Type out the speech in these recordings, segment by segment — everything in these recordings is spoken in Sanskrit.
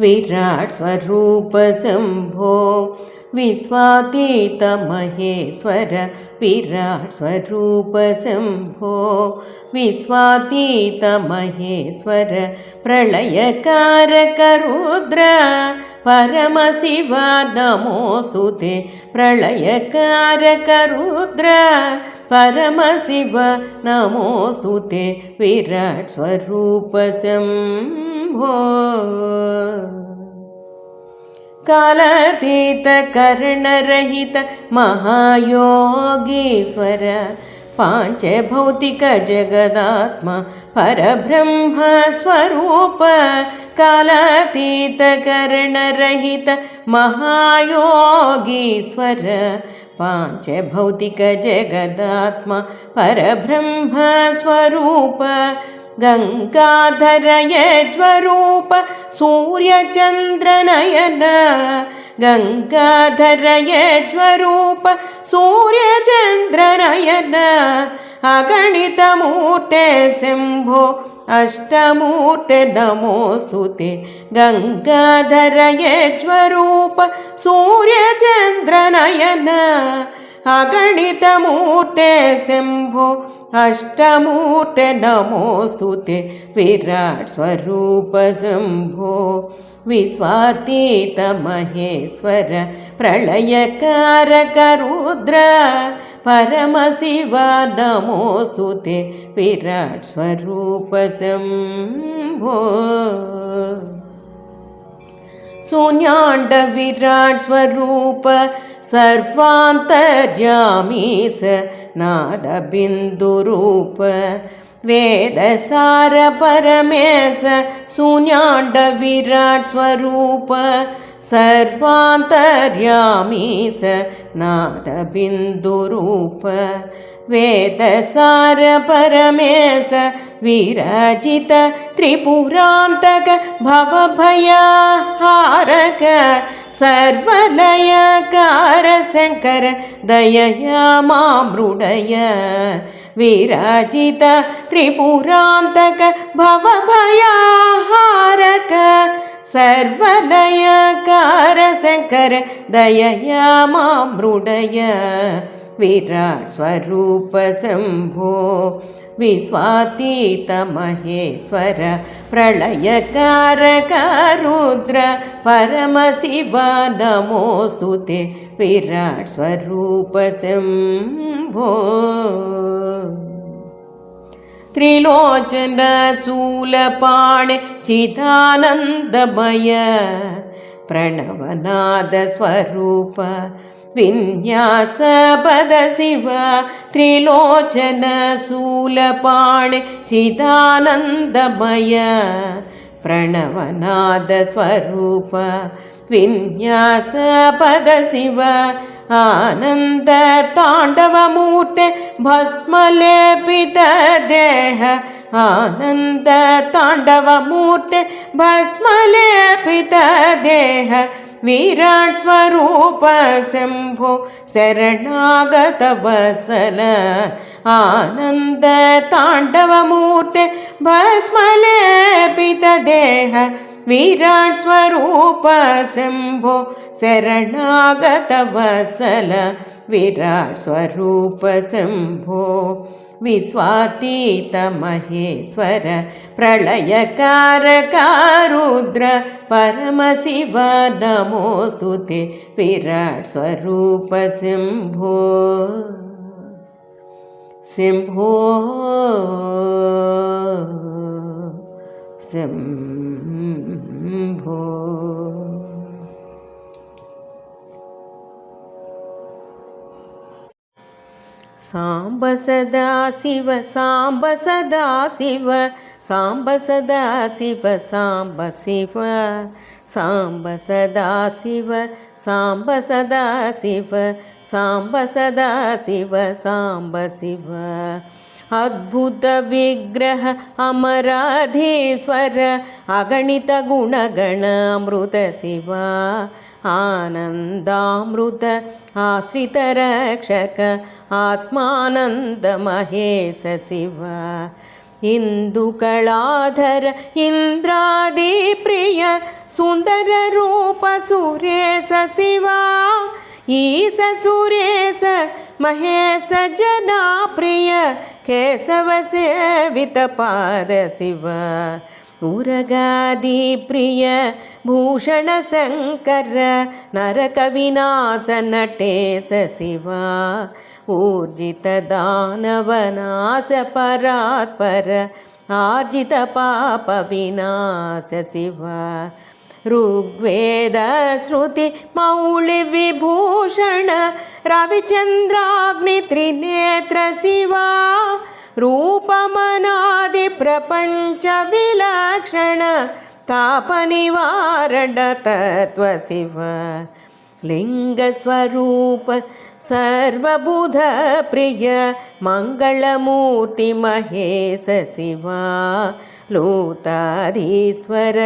विराट् स्वरूप शम्भो विश्वातीतमहेश्वर विराट् स्वरूप शम्भो विश्वातीतमहेश्वर प्रलयकारकरुद्र परमशिव नमोऽस्तु ते प्रलयकारकरुद्र परमशिव नमोऽस्तु ते विराट् स्वरूप शम्भो कालातीतकर्णरहित महायोगीश्वर पाञ्चभौतिकजगदात्मा परब्रह्मस्वरूप कालातीतकर्णरहित महायोगीश्वर पाञ्चभौतिकजगदात्मा परब्रह्मस्वरूप गङ्गाधरयज्वरूप सूर्यचन्द्रनयन गङ्गाधरयज्वरूप सूर्यचन्द्रनयन अगणितमूर्ते शम्भो अष्टमूर्ते नमोऽस्तु ते गङ्गाधरयज्वरूप सूर्यचन्द्रनयन अगणितमूर्ते शम्भो अष्टमूर्ते नमोऽस्तु ते विराट् स्वरूप शम्भो विश्वातीतमहेश्वर प्रलयकारकरुद्र परमशिव नमोऽस्तु ते विराट् स्वरूप शम्भो स्वरूप सर्वान्तर्यामीस नादबिन्दुरूप। वेदसार परमेश शून्याण्डविराट् स्वरूप सर्वान्तर्यामीस नादबिन्दुरूप वेदसार परमेश विरजित त्रिपुरान्तक भवभयहारक सर्वलयकार शङ्कर दयया मामृडय विरजित त्रिपुरान्तक भवभयाहारक शङ्कर दयया मामृडय विराट् स्वरूप शम्भो विश्वातीतमहेश्वर प्रलयकारकरुद्र परमशिव नमोऽस्तु ते। विराट् स्वरूप शम्भो त्रिलोचनशूलपाणि चिदानन्दमय प्रणवनादस्वरूप विन्यासपदशिव त्रिलोचनशूलपाणि चिदानन्दमय प्रणवनादस्वरूप विन्यासपदशिव आनन्दताण्डवमूर्ते भस्मलेपितदेह आनन्दताण्डवमूर्ते भस्मलेपितदेह विराट् स्वरूप शम्भो शरणागतवसल आनन्दताण्डवमूर्ते भस्मलेपितदेह विराट् स्वरूप शम्भो शरणागतवसल विराट् स्वरूप शम्भो विश्वातीतमहेश्वर प्रलयकारकारुद्र परमशिव नमोऽस्तु ते विराट् स्वरूप शम्भो சாம்ப சதா சிவ சாம்ப சதா சிவ சாம்ப சதா சிவ சாம்ப சிவ சாம்ப சதா சிவ சாம்ப சதா சிவ சாம்ப சதா சிவ சாம்ப சிவ. अद्भुतविग्रह अमराधीश्वर अगणितगुणगणामृत शिव आनन्दामृत आश्रितरक्षक आत्मानन्दमहेश शिव। इन्दुकलाधर इन्द्रादिप्रिय सुन्दररूप सुरेश शिवा ईश सुरेश महेश जनाप्रिय ಕೇಶವ ಸೇವಿತ ಪಾದ ಶಿವ ಉರಗಾದಿ ಪ್ರಿಯ ಭೂಷಣ ಶಂಕರ ನರಕ ವಿನಾಶನ ಟೇಸ ಶಿವ ಊರ್ಜಿತ ದಾನವನಾಶ ಪರಾತ್ಪರ ಆರ್ಜಿತ ಪಾಪ ವಿನಾಶ ಶಿವ मौलिविभूषण रविचन्द्राग्नित्रिनेत्र शिवा रूपमनादिप्रपञ्चविलक्षण तापनिवारणतत्त्वशिव। लिङ्गस्वरूप सर्वबुधप्रिय मङ्गलमूर्तिमहेश शिवा ಲೂತಾಧೀಶ್ವರ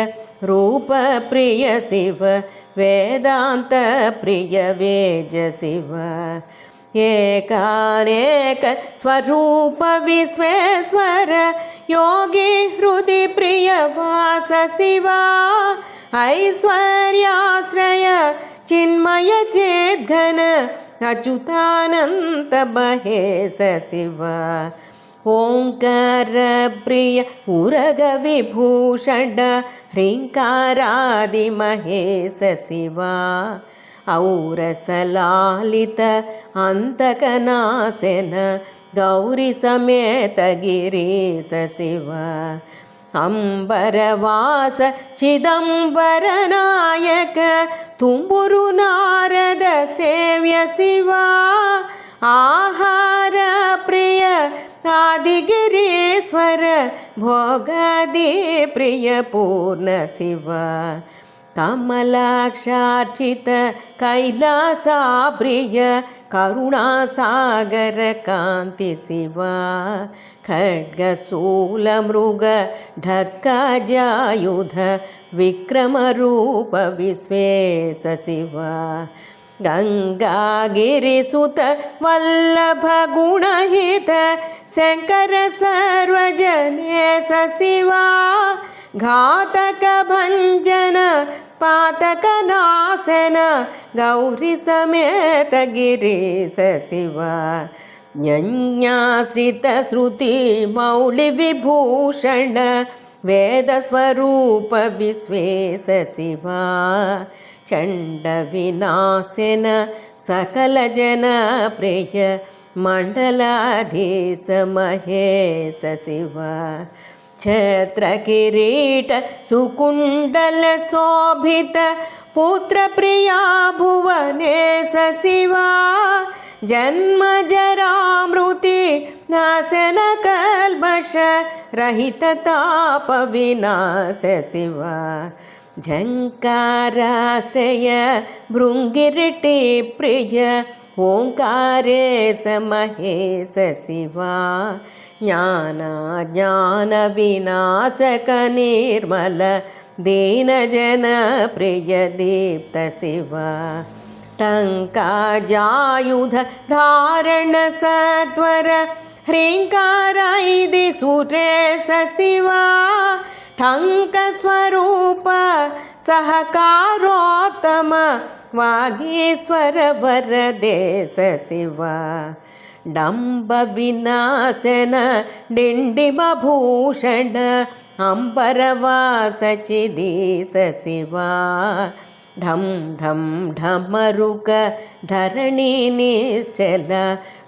ರೂಪಪ್ರಿಯ ಶಿವ ವೇದಾಂತ ಪ್ರಿಯ ವೇಜ ಶಿವ ಏಕಾನೇಕ ಸ್ವರೂಪ ವಿಶ್ವೇಶ್ವರ ಯೋಗಿ ಹೃದಿ ಪ್ರಿಯ ವಾಸ ಶಿವ ಐಶ್ವರ್ಯಾಶ್ರಯ ಚಿನ್ಮಯ ಚೇದ್ಘನ ಅಚ್ಯುತಾನಂತ ಬಹೇಶ ಶಿವ ஓங்காரப்ரிய உரகவிபூஷண ஹ்ரிங்காராதிமகேச சிவா ఔరసలాలిత అంతకనాశన గౌరి సమేత గిరీశ శివ అంబరవాస చిదంబరనాయక తుంబురు నారద సేవ్య శివ ఆహార ప్రియ आदिगिरीश्वर भोगादिप्रिय पूर्ण शिव। कमलाक्षार्चित कैलासाप्रिय करुणासागर कान्ति शिवा। खड्गशूलमृग ढक्कजायुध विक्रमरूप विश्वेश शिवा गङ्गागिरिसुत वल्लभगुणहित शङ्कर सर्वजनेश शिवा घातकभञ्जन पातकनाशन गौरीसमेत गिरीश शिवा ज्ञाश्रितश्रुतिमौलिविभूषण वेदस्वरूप विश्वेश शिवा चण्डविनाशन सकलजनप्रिय मण्डलाधीश महेश शिवा। छत्रकिरीट सुकुण्डलशोभित पुत्रप्रिया भुवनेश शिवा। जन्मजरामृति नाशनकल्मष रहिततापविनाश शिवा झङ्काराश्रय भृङ्गिरिटिप्रिय ओङ्कारेश महेश शिवा ज्ञानाज्ञानविनाशकनिर्मल दीनजनप्रियदीप्त शिवा टङ्काजायुध धारणसत्वर ह्रीङ्कारायिदि ಟಂಕಸ್ವರೂಪ ಸಹಕಾರೋತ್ತಮ ವಾಗೀಶ್ವರ ವರದೇಶ ಶಿವ ಡಂಬ ವಿನಾಶನ ಡಿಂಡಿಮ ಭೂಷಣ ಅಂಬರವಾಸ ಚಿದೀಶ ಶಿವ ಢಂ ಢಂ ಢಮರುಕ ಧರಣಿ ನಿಶ್ಚಲ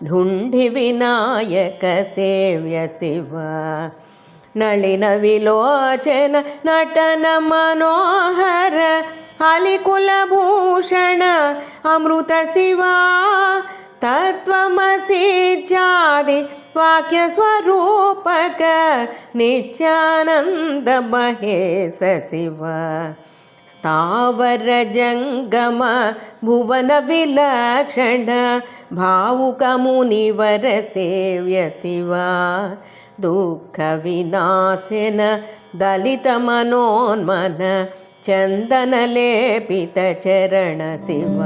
ಢುಂಡಿ ವಿನಾಯಕ ಸೇವ್ಯ ಶಿವ నళిన విలోచన నటన మనోహర అలికులభూషణ అమృత శివా తత్వమసి జాది వాక్యస్వరూపక నిత్యానంద మహేశ శివ. ಸ್ಥಾವರ ಜಂಗಮ ಭುವನ ವಿಲಕ್ಷಣ ಭಾವುಕ ಮುನಿವರ ಸೇವ್ಯ ಶಿವ దుఃఖవినాశన दलितमनोन्मन चन्दनलेपितचरण शिव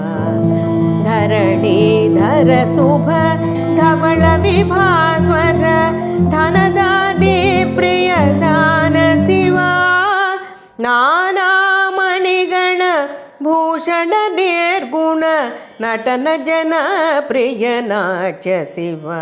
धरणीधर शुभ धवलविभास्वर धनदादि प्रियदान शिवा नानामणिगण भूषण निर्गुण नटन जनप्रियनाट्य शिवा